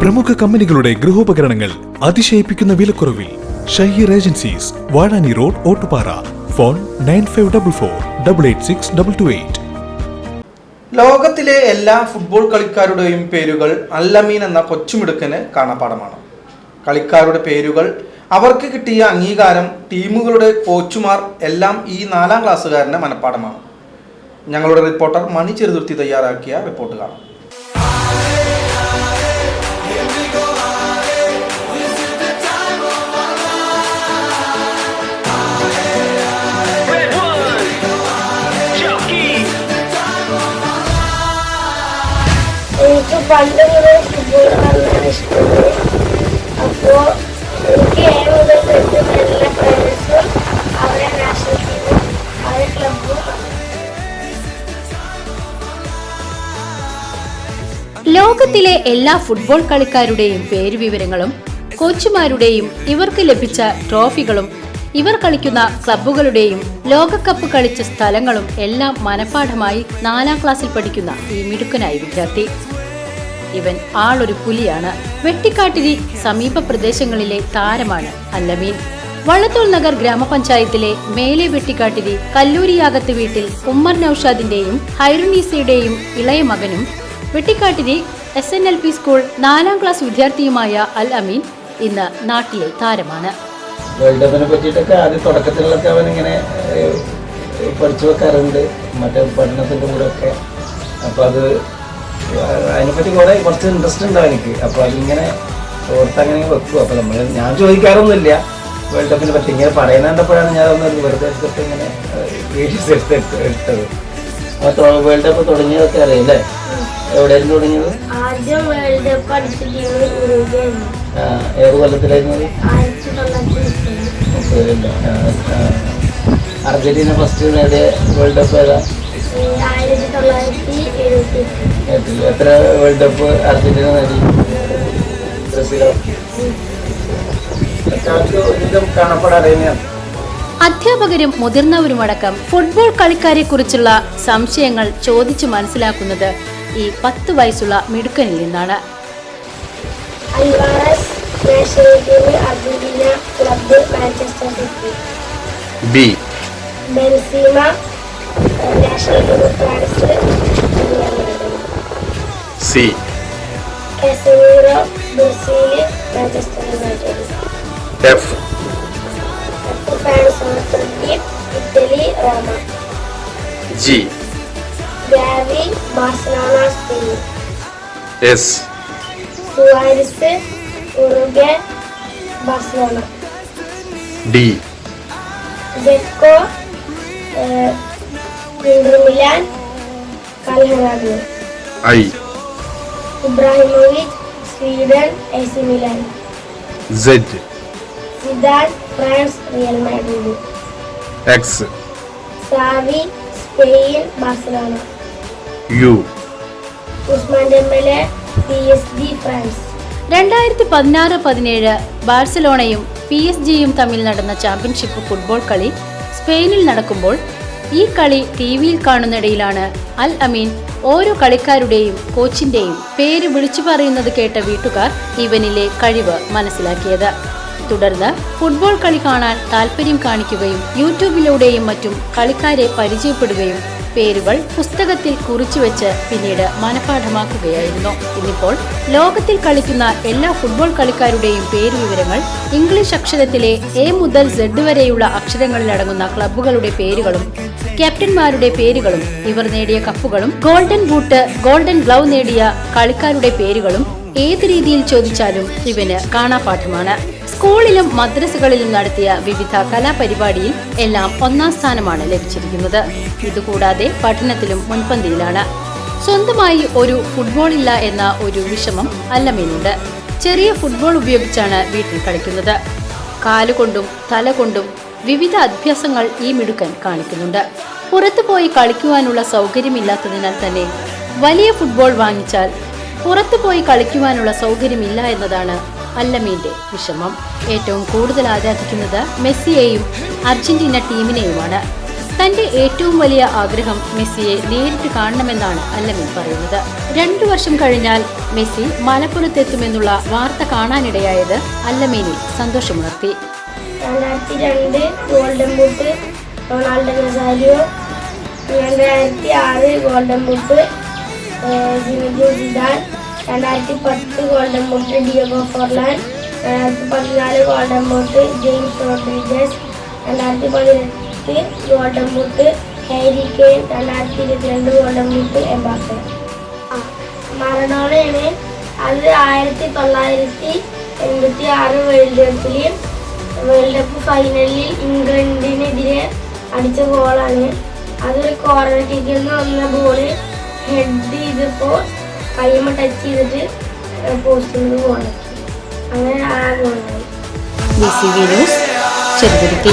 പ്രമുഖ കമ്പനികളുടെ ഗൃഹോപകരണങ്ങൾ അതിശയിപ്പിക്കുന്ന വിലക്കുറവിൽ Shaheer agencies Vazhani road Ottupara. Phone nine five double four double eight six double two eight. ലോകത്തിലെ എല്ലാ ഫുട്ബോൾ കളിക്കാരുടെയും പേരുകൾ അല്ലമീൻ എന്ന കൊച്ചുമിടുക്കന് കാണാപാഠമാണ്. കളിക്കാരുടെ പേരുകൾ അവർക്ക് കിട്ടിയ അംഗീകാരം ടീമുകളുടെ കോച്ചുമാർ എല്ലാം ഈ നാലാം ക്ലാസ്സുകാരന്റെ മനഃപ്പാടമാണ് ഞങ്ങളുടെ റിപ്പോർട്ടർ മണി ചെറുതുർത്തി തയ്യാറാക്കിയ റിപ്പോർട്ട് കാണാം. പണ്ട് മുതൽ ഫുട്ബോൾ എനിക്ക് മുതൽ എല്ലാ അവരെ നാഷണൽ ടീമും അവരെ ക്ലബും ലോകത്തിലെ എല്ലാ ഫുട്ബോൾ കളിക്കാരുടെയും പേരുവിവരങ്ങളും കോച്ചുമാരുടെയും ഇവർക്ക് ലഭിച്ച ട്രോഫികളും ഇവർ കളിക്കുന്ന ക്ലബ്ബുകളുടെയും ലോകകപ്പ് കളിച്ച സ്ഥലങ്ങളും എല്ലാം മനഃപ്പാഠമായി നാലാം ക്ലാസ്സിൽ പഠിക്കുന്ന ഈ മിടുക്കനായ വിദ്യാർത്ഥി. ഇവൻ ആളൊരു പുലിയാണ്. വെട്ടിക്കാട്ടിരി സമീപ പ്രദേശങ്ങളിലെ താരമാണ് അല്ലമീൻ. വള്ളത്തോൾ നഗർ ഗ്രാമപഞ്ചായത്തിലെ മേലെ വെട്ടിക്കാട്ടിരി കല്ലൂരിയാകത്ത് വീട്ടിൽ ഉമ്മർ നൌഷാദിന്റെയും ഹൈറുനീസയുടെയും ഇളയ മകനും. Vettikkattiri S N L P school നാലാം ക്ലാസ് വിദ്യാർത്ഥിയുമായ അൽ അമീൻ ഇന്ന് നാട്ടിലെ താരമാണ്. വേൾഡ് കപ്പിനെ പറ്റിയിട്ടൊക്കെ ആദ്യം തുടക്കത്തിലൊക്കെ അവൻ ഇങ്ങനെ പഠിച്ചു വെക്കാറുണ്ട്. മറ്റേ പഠനത്തിന്റെ കൂടെ ഒക്കെ അപ്പോൾ അത് അതിനെപ്പറ്റി കുറെ കുറച്ച് ഇൻട്രസ്റ്റ് ഉണ്ടാവും എനിക്ക്? അപ്പോൾ അതിങ്ങനെ ഓർത്തങ്ങനെ വെക്കും അപ്പോൾ നമ്മൾ ഞാൻ ചോദിക്കാറൊന്നുമില്ല. വേൾഡ് കപ്പിനെ പറ്റി ഇങ്ങനെ പറയുന്ന ഞാൻ ഒന്ന് വെറുതെ എടുത്തിട്ട് ഇങ്ങനെ വീഡിയോസ് എടുത്ത് എടുത്ത് എടുത്തത്. അപ്പോൾ വേൾഡ് കപ്പ് തുടങ്ങിയതൊക്കെ അറിയില്ലേ? എവിടെയായിരുന്നു തുടങ്ങിയത്? ആദ്യം വേൾഡ് കപ്പ് ഏത് കൊല്ലത്തിലായിരുന്നു. അർജന്റീന ഫസ്റ്റ് നേടിയ വേൾഡ് കപ്പ് ഏതാ? ആയിരത്തി തൊള്ളായിരത്തി എഴുപത്തി. എത്ര വേൾഡ് കപ്പ് അർജന്റീന നേടി? ബ്രസീലോ? അധ്യാപകരും മുതിർന്നവരുമടക്കം ഫുട്ബോൾ കളിക്കാരെ കുറിച്ചുള്ള സംശയങ്ങൾ ചോദിച്ചു മനസ്സിലാക്കുന്നത് ഈ പത്ത് വയസ്സുള്ള മിടുക്കനിൽ നിന്നാണ്. Alvarez Argentina club Manchester City. B. Benzema national team France C F G S Suarez Uruguay Barcelona D Dzeko Milan Calhanoglu I Ibrahimovic Sweden A C Milan. Z Zidane France Real Madrid. X Xavi Spain Barcelona U Ousmane Dembele P S G France. രണ്ടായിരത്തി പതിനാറ് പതിനേഴ് ബാഴ്സലോണയും P S ജിയും തമ്മിൽ നടന്ന championship football കളി സ്പെയിനിൽ നടക്കുമ്പോൾ ഈ കളി ടി വിയിൽ കാണുന്നിടയിലാണ്. അൽ അമീൻ ഓരോ കളിക്കാരുടെയും കോച്ചിന്റെയും പേര് വിളിച്ചു പറയുന്നത് കേട്ട വീട്ടുകാർ ഇവനിലെ കഴിവ് മനസ്സിലാക്കിയത്. തുടർന്ന് ഫുട്ബോൾ കളി കാണാൻ താല്പര്യം കാണിക്കുകയും യൂട്യൂബിലൂടെയും മറ്റും കളിക്കാരെ പരിചയപ്പെടുകയും പേരുകൾ പുസ്തകത്തിൽ കുറിച്ചു വെച്ച് പിന്നീട് മനഃപാഠമാക്കുകയായിരുന്നു. ഇന്നിപ്പോൾ ലോകത്തിൽ കളിക്കുന്ന എല്ലാ ഫുട്ബോൾ കളിക്കാരുടെയും പേരുവിവരങ്ങൾ ഇംഗ്ലീഷ് അക്ഷരത്തിലെ എ മുതൽ സെഡ് വരെയുള്ള അക്ഷരങ്ങളിലടങ്ങുന്ന ക്ലബ്ബുകളുടെ പേരുകളും ക്യാപ്റ്റന്മാരുടെ പേരുകളും ഇവർ നേടിയ കപ്പുകളും ഗോൾഡൻ ബൂട്ട് ഗോൾഡൻ ഗ്ലൗ നേടിയ കളിക്കാരുടെ പേരുകളും ഏത് രീതിയിൽ ചോദിച്ചാലും ഇവന് കാണാപാഠമാണ്. സ്കൂളിലും മദ്രസകളിലും നടത്തിയ വിവിധ കലാപരിപാടിയിൽ എല്ലാം ഒന്നാം സ്ഥാനമാണ് ലഭിച്ചിരിക്കുന്നത്. ഇതുകൂടാതെ പഠനത്തിലും മുൻപന്തിയിലാണ്. സ്വന്തമായി ഒരു ഫുട്ബോൾ ഇല്ല എന്ന ഒരു വിഷമം അല്ലമീനുണ്ട്. ചെറിയ ഫുട്ബോൾ ഉപയോഗിച്ചാണ് വീട്ടിൽ കളിക്കുന്നത്. കാലുകൊണ്ടും തലകൊണ്ടും വിവിധ അഭ്യാസങ്ങൾ ഈ മിടുക്കൻ കാണിക്കുന്നുണ്ട്. പുറത്തു പോയി കളിക്കുവാനുള്ള സൗകര്യമില്ലാത്തതിനാൽ തന്നെ വലിയ ഫുട്ബോൾ വാങ്ങിച്ചാൽ പുറത്തു പോയി കളിക്കുവാനുള്ള സൗകര്യമില്ല എന്നതാണ് അല്ലമീന്റെ വിഷമം. ഏറ്റവും കൂടുതൽ ആരാധിക്കുന്നത് മെസ്സിയെയും അർജന്റീന ടീമിനെയുമാണ്. തന്റെ ഏറ്റവും വലിയ ആഗ്രഹം മെസ്സിയെ നേരിട്ട് കാണണമെന്നാണ് അല്ലമീൻ പറയുന്നത്. രണ്ടു വർഷം കഴിഞ്ഞാൽ മെസ്സി മലപ്പുറത്തെത്തുമെന്നുള്ള വാർത്ത കാണാനിടയായത് അല്ലമീനിൽ സന്തോഷമുണർത്തി. രണ്ടായിരത്തി രണ്ട് ഗോൾഡൻ ബൂട്ട് റൊണാൾഡോ രണ്ടായിരത്തി ആറ് ഗോൾഡൻ ബൂട്ട് സിനജു രണ്ടായിരത്തി പത്ത് ഗോൾഡൻ ബോട്ട് ഡിയോഗോ ഫോർലാൻ രണ്ടായിരത്തി പതിനാല് ഗോൾഡൻ ബോട്ട് ജെയിംസ് റോഡ്രിഗസ് രണ്ടായിരത്തി പതിനെട്ട് ഗോൾഡൻ ബോട്ട് ഹാരി കെയിൻ രണ്ടായിരത്തി ഇരുപത്തിരണ്ട് ഗോൾഡൻ ബോട്ട് എംബാപ്പെ മറഡോണയാണ് അത് ആയിരത്തി തൊള്ളായിരത്തി എൺപത്തി ആറ് വേൾഡ് കപ്പിൽ വേൾഡ് കപ്പ് ഫൈനലിൽ ഇംഗ്ലണ്ടിനെതിരെ അടിച്ച ഗോളാണ്. അതൊരു കോർണർ കിക്കിൽ നിന്ന് വന്ന ബോൾ ഹെഡ് ചെയ്തപ്പോൾ കൈമ ടച്ച് ചെയ്തിട്ട് പോസ്റ്റിൽ ഗോളാക്കി അങ്ങനെ ആ ഗോളായി ചെറുതുരുത്തി.